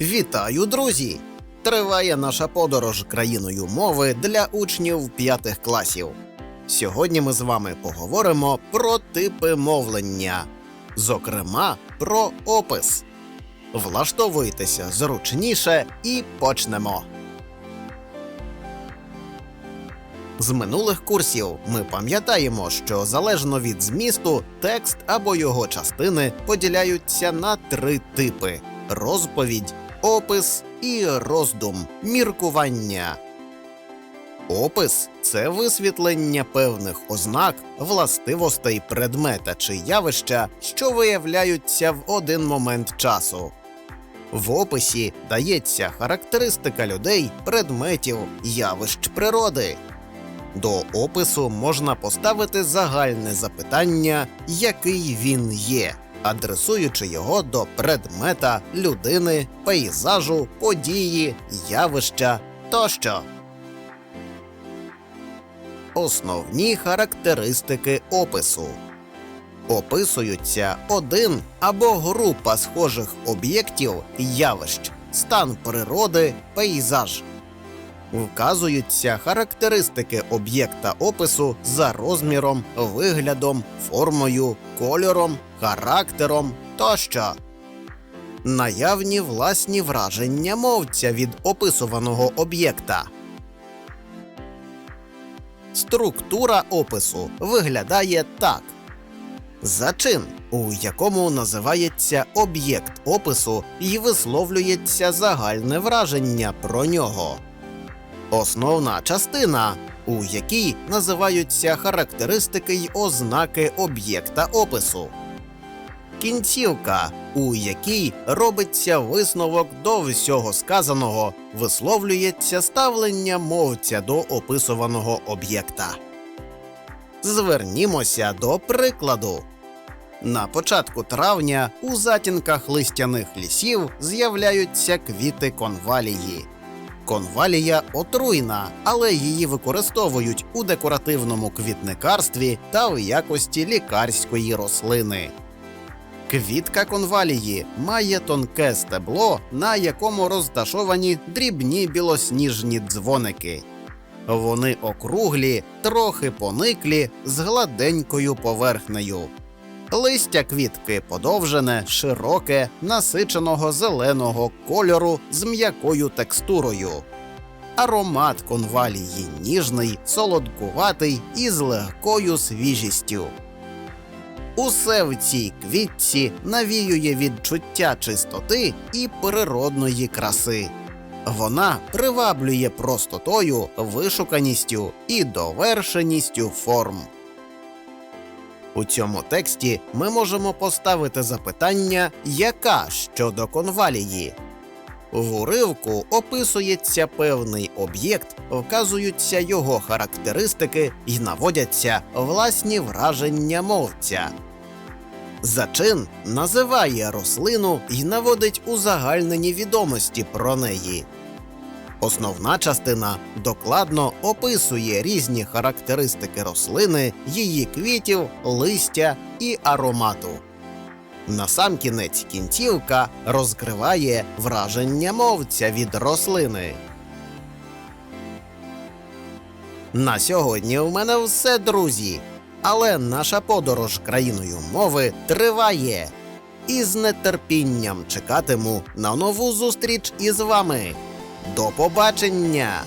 Вітаю, друзі! Триває наша подорож країною мови для учнів п'ятих класів. Сьогодні ми з вами поговоримо про типи мовлення, зокрема про опис. Влаштовуйтеся зручніше і почнемо. З минулих курсів ми пам'ятаємо, що залежно від змісту, текст або його частини поділяються на три типи: розповідь, опис і роздум, міркування. Опис це висвітлення певних ознак, властивостей предмета чи явища, що виявляються в один момент часу. В описі дається характеристика людей, предметів, явищ природи. До опису можна поставити загальне запитання, який він є, адресуючи його до предмета, людини, пейзажу, події, явища тощо. Основні характеристики опису описуються один або група схожих об'єктів, явищ, стан природи, пейзаж. Вказуються характеристики об'єкта опису за розміром, виглядом, формою, кольором, характером тощо. Наявні власні враження мовця від описуваного об'єкта. Структура опису виглядає так: зачин, у якому називається об'єкт опису і висловлюється загальне враження про нього. Основна частина, у якій називаються характеристики й ознаки об'єкта опису. Кінцівка, у якій робиться висновок до всього сказаного, висловлюється ставлення мовця до описуваного об'єкта. Звернімося до прикладу. На початку травня у затінках листяних лісів з'являються квіти конвалії. Конвалія отруйна, але її використовують у декоративному квітникарстві та в якості лікарської рослини. Квітка конвалії має тонке стебло, на якому розташовані дрібні білосніжні дзвоники. Вони округлі, трохи пониклі, з гладенькою поверхнею. Листя квітки подовжене, широке, насиченого зеленого кольору з м'якою текстурою. Аромат конвалії ніжний, солодкуватий і з легкою свіжістю. Усе в цій квітці навіює відчуття чистоти і природної краси. Вона приваблює простотою, вишуканістю і довершеністю форм. У цьому тексті ми можемо поставити запитання, яка щодо конвалії. В уривку описується певний об'єкт, вказуються його характеристики і наводяться власні враження мовця. Зачин називає рослину і наводить узагальнені відомості про неї. Основна частина докладно описує різні характеристики рослини, її квітів, листя і аромату. Насамкінець кінцівка розкриває враження мовця від рослини. На сьогодні в мене все, друзі. Але наша подорож країною мови триває. І з нетерпінням чекатиму на нову зустріч із вами. До побачення!